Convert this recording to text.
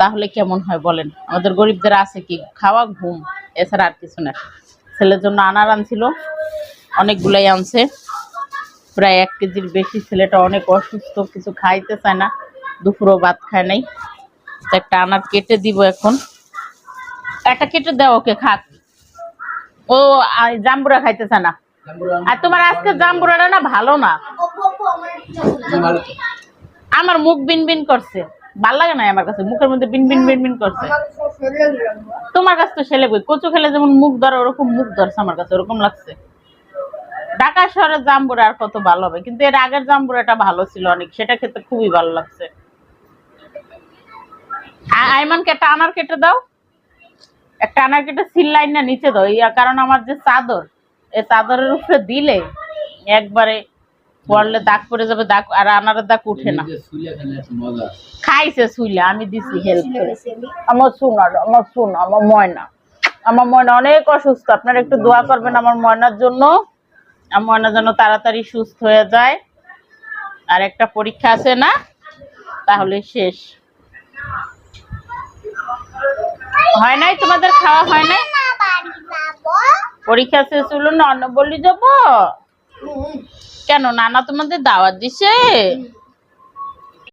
তাহলে কেমন হয় বলেন? আমাদের গরিবদের আছে কি খাওয়া ঘুম এছাড়া আর কিছু না। ছেলের জন্য আনার আনছিল অনেকগুলাই আনছে। প্রায় এক কেজির বেশি ছেলেটা অনেক অসুস্থ কিছু খাইতে চায় না দুপুরও ভাত খায় নাই। তো একটা আনার কেটে দিব এখন। একটা কেটে দাও ওকে খাক। ও জাম্বুরা খাইতে চায় না। আর তোমার আজকে জাম্বুরাটা না ভালো না। আমার মুখ বিন বিন করছে। ভালো লাগে না আমার কাছে? মুখের মধ্যে বিন বিন বিন বিন করছে। তোমার কাছে তো ছেলে বই কচু খেলে যেমন মুখ ধরে ওরকম মুখ ধরছে আমার কাছে ওরকম লাগছে। ঢাকা শহরের জাম্বুরা আর কত ভালো হবে? কিন্তু এর আগের জাম্বুরাটা ভালো ছিল অনেক সেটা খেতে খুবই ভালো লাগছে। আইমানকে একটা আনার কেটে দাও। একটা আনার কেটে সিল লাইন না নিচে দাও। কারণ আমার যে চাদর এই চাদরের উপরে দিলে একবারে পড়লে দাগ পড়ে যাবে দাগ আর আনারের দাগ উঠে না। খাইছে শুইলে আমি দিছি হেল্প করে। আমার শোনা আমার শোনা আমার ময়না। আমার ময়না অনেক অসুস্থ আপনারা একটু দোয়া করবেন আমার ময়নার জন্য। আমার ময়না যেন তাড়াতাড়ি সুস্থ হয়ে যায়। আর একটা পরীক্ষা আছে না তাহলে শেষ। হয় নাই তোমাদের খাওয়া হয় নাই? পরীক্ষা শেষ হলো না অন্ন বলি যাব? কেন? নানা তোমাদের দাওয়াত দিছে?